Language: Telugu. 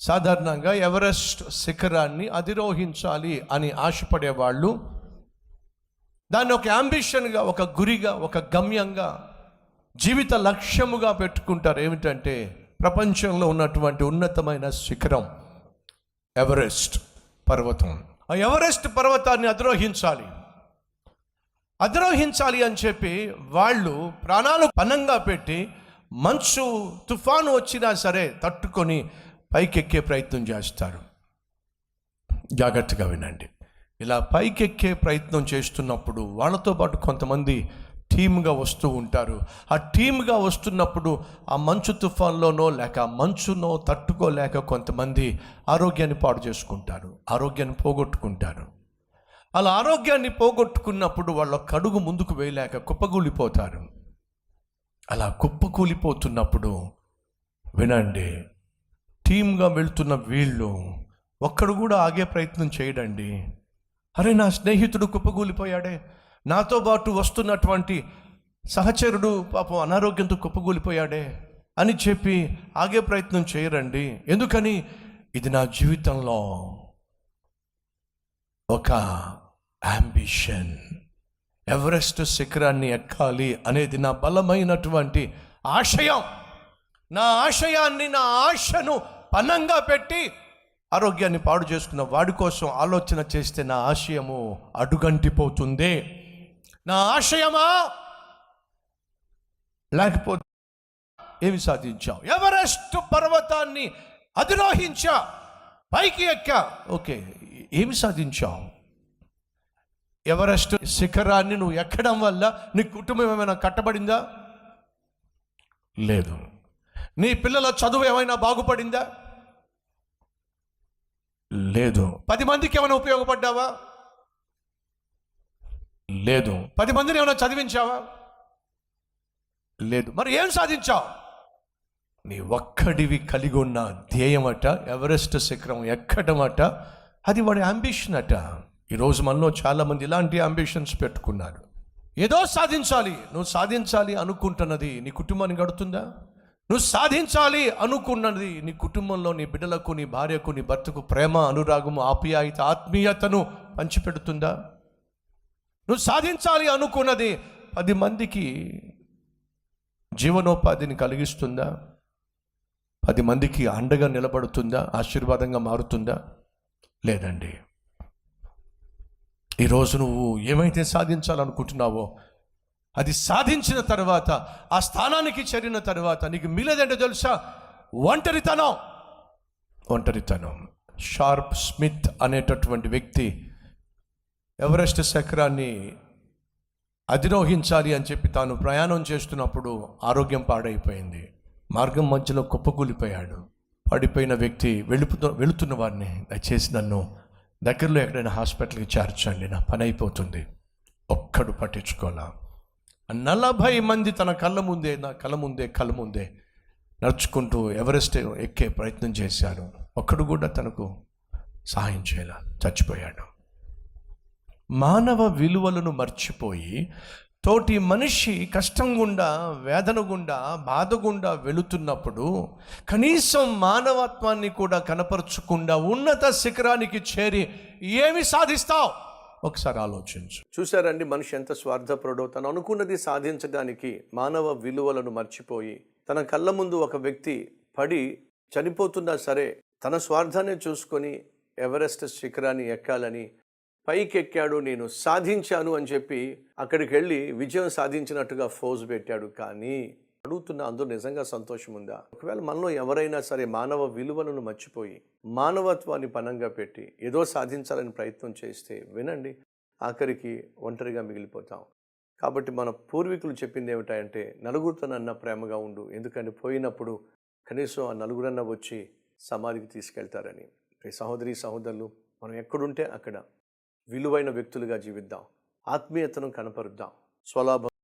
సాధారణంగా ఎవరెస్ట్ శిఖరాన్ని అధిరోహించాలి అని ఆశపడే వాళ్ళు దాన్ని ఒక అంబిషన్గా ఒక గురిగా ఒక గమ్యంగా జీవిత లక్ష్యముగా పెట్టుకుంటారు. ఏమిటంటే ప్రపంచంలో ఉన్నటువంటి ఉన్నతమైన శిఖరం ఎవరెస్ట్ పర్వతం. ఆ ఎవరెస్ట్ పర్వతాన్ని అధిరోహించాలి. అధిరోహించాలి అని చెప్పి వాళ్ళు ప్రాణాలు పనంగా పెట్టి మంచు తుఫాను వచ్చినా సరే తట్టుకొని పైకెక్కే ప్రయత్నం చేస్తారు. జాగ్రత్తగా వినండి. ఇలా పైకెక్కే ప్రయత్నం చేస్తున్నప్పుడు వాళ్ళతో పాటు కొంతమంది టీమ్గా వస్తూ ఉంటారు. ఆ టీమ్గా వస్తున్నప్పుడు ఆ మంచు తుఫాన్లోనో లేక ఆ మంచునో తట్టుకోలేక కొంతమంది ఆరోగ్యాన్ని పాడు చేసుకుంటారు. ఆరోగ్యాన్ని పోగొట్టుకుంటారు. అలా ఆరోగ్యాన్ని పోగొట్టుకున్నప్పుడు వాళ్ళ కడుగు ముందుకు వేయలేక కుప్పగూలిపోతారు అలా కుప్పకూలిపోతున్నప్పుడు వినండి టీమ్గా వెళ్తున్న వీళ్ళు ఒక్కడు కూడా ఆగే ప్రయత్నం చేయడండి. అరే నా స్నేహితుడు కుప్పగూలిపోయాడే నాతో పాటు వస్తున్నటువంటి సహచరుడు పాపం అనారోగ్యంతో కుప్పగూలిపోయాడే అని చెప్పి ఆగే ప్రయత్నం చేయరండి. ఎందుకని? ఇది నా జీవితంలో ఒక అంబిషన్. ఎవరెస్ట్ శిఖరాన్ని ఎక్కాలి అనేది నా బలమైనటువంటి ఆశయం. నా ఆశయాన్ని నా ఆశను పనంగా పెట్టి ఆరోగ్యాన్ని పాడు చేసుకున్న వాడి కోసం ఆలోచన చేస్తే నా ఆశయము అడుగంటిపోతుంది. నా ఆశయమా? లేకపోతే ఏమి సాధించావు? ఎవరెస్ట్ పర్వతాన్ని అధిరోహించా? పైకి ఎక్కా? ఓకే ఏమి సాధించావు? ఎవరెస్ట్ శిఖరాన్ని నువ్వు ఎక్కడం వల్ల నీ కుటుంబం ఏమైనా కట్టబడిందా? లేదు. నీ పిల్లల చదువు ఏమైనా బాగుపడిందా? లేదు. పది మందికి ఏమైనా ఉపయోగపడ్డావా? లేదు. పది మందిని ఏమైనా చదివించావా? లేదు. మరి ఏం సాధించావు? నీ ఒక్కడివి కలిగి ఉన్న ధ్యేయమట ఎవరెస్ట్ శిఖరం ఎక్కడమట అది వాడి అంబిషన్ అట ఈరోజు మనలో చాలామంది ఇలాంటి అంబిషన్స్ పెట్టుకున్నారు. ఏదో సాధించాలి. నువ్వు సాధించాలి అనుకుంటున్నది నీ కుటుంబాన్ని గడుతుందా నువ్వు సాధించాలి అనుకున్నది నీ కుటుంబంలో నీ బిడ్డలకు నీ భార్యకు నీ భర్తకు ప్రేమ అనురాగము ఆప్యాయత ఆత్మీయతను పంచిపెడుతుందా? నువ్వు సాధించాలి అనుకున్నది పది మందికి జీవనోపాధిని కలిగిస్తుందా? పది మందికి అండగా నిలబడుతుందా? ఆశీర్వాదంగా మారుతుందా? లేదండి. ఈరోజు నువ్వు ఏమైతే సాధించాలనుకుంటున్నావో అది సాధించిన తర్వాత ఆ స్థానానికి చేరిన తర్వాత నీకు మిగిలేదంటే తెలుసా? ఒంటరితనం. ఒంటరితనం. షార్ప్ స్మిత్ అనేటటువంటి వ్యక్తి ఎవరెస్ట్ శిఖరాన్ని అధిరోహించాలి అని చెప్పి తాను ప్రయాణం చేస్తున్నప్పుడు ఆరోగ్యం పాడైపోయింది. మార్గం మధ్యలో కుప్పకూలిపోయాడు. పడిపోయిన వ్యక్తి వెళ్ళిపోతు వెళుతున్న వారిని దయచేసి నన్ను దగ్గరలో ఎక్కడైనా హాస్పిటల్కి చేర్చండి నా పని అయిపోతుంది. ఒక్కడు పట్టించుకోలే. నలభై మంది తన కళ్ళ ముందే నా కళ్ళ ముందే కళ్ళ ముందే నడుచుకుంటూ ఎవరెస్ట్ ఎక్కే ప్రయత్నం చేశాడు. ఒక్కడు కూడా తనకు సహాయం చేయాల చచ్చిపోయాడు. మానవ విలువలను మర్చిపోయి తోటి మనిషి కష్టం గుండా వేదన గుండా బాధ గుండా వెళుతున్నప్పుడు కనీసం మానవత్వాన్ని కూడా కనపరచకుండా ఉన్నత శిఖరానికి చేరి ఏమి సాధిస్తావు? ఒకసారి ఆలోచించు. చూసారండి మనిషి ఎంత స్వార్థపరుడో తను అనుకున్నది సాధించడానికి మానవ విలువలను మర్చిపోయి తన కళ్ళ ముందు ఒక వ్యక్తి పడి చనిపోతున్నా సరే తన స్వార్థాన్ని చూసుకొని ఎవరెస్ట్ శిఖరాన్ని ఎక్కాలని పైకెక్కాడు నేను సాధించాను అని చెప్పి అక్కడికి వెళ్ళి విజయం సాధించినట్టుగా ఫోజ్ పెట్టాడు. కానీ అడుగుతున్న అందులో నిజంగా సంతోషం ఉందా? ఒకవేళ మనలో ఎవరైనా సరే మానవ విలువలను మర్చిపోయి మానవత్వాన్ని పనంగా పెట్టి ఏదో సాధించాలని ప్రయత్నం చేస్తే వినండి ఆఖరికి ఒంటరిగా మిగిలిపోతాం. కాబట్టి మన పూర్వీకులు చెప్పింది ఏమిటంటే నలుగురితోనన్న ప్రేమగా ఉండు. ఎందుకంటే పోయినప్పుడు కనీసం ఆ నలుగురన్న వచ్చి సమాధికి తీసుకెళ్తారని. సహోదరి సహోదరులు మనం ఎక్కడుంటే అక్కడ విలువైన వ్యక్తులుగా జీవిద్దాం. ఆత్మీయతను కనపరుద్దాం. స్వలాభం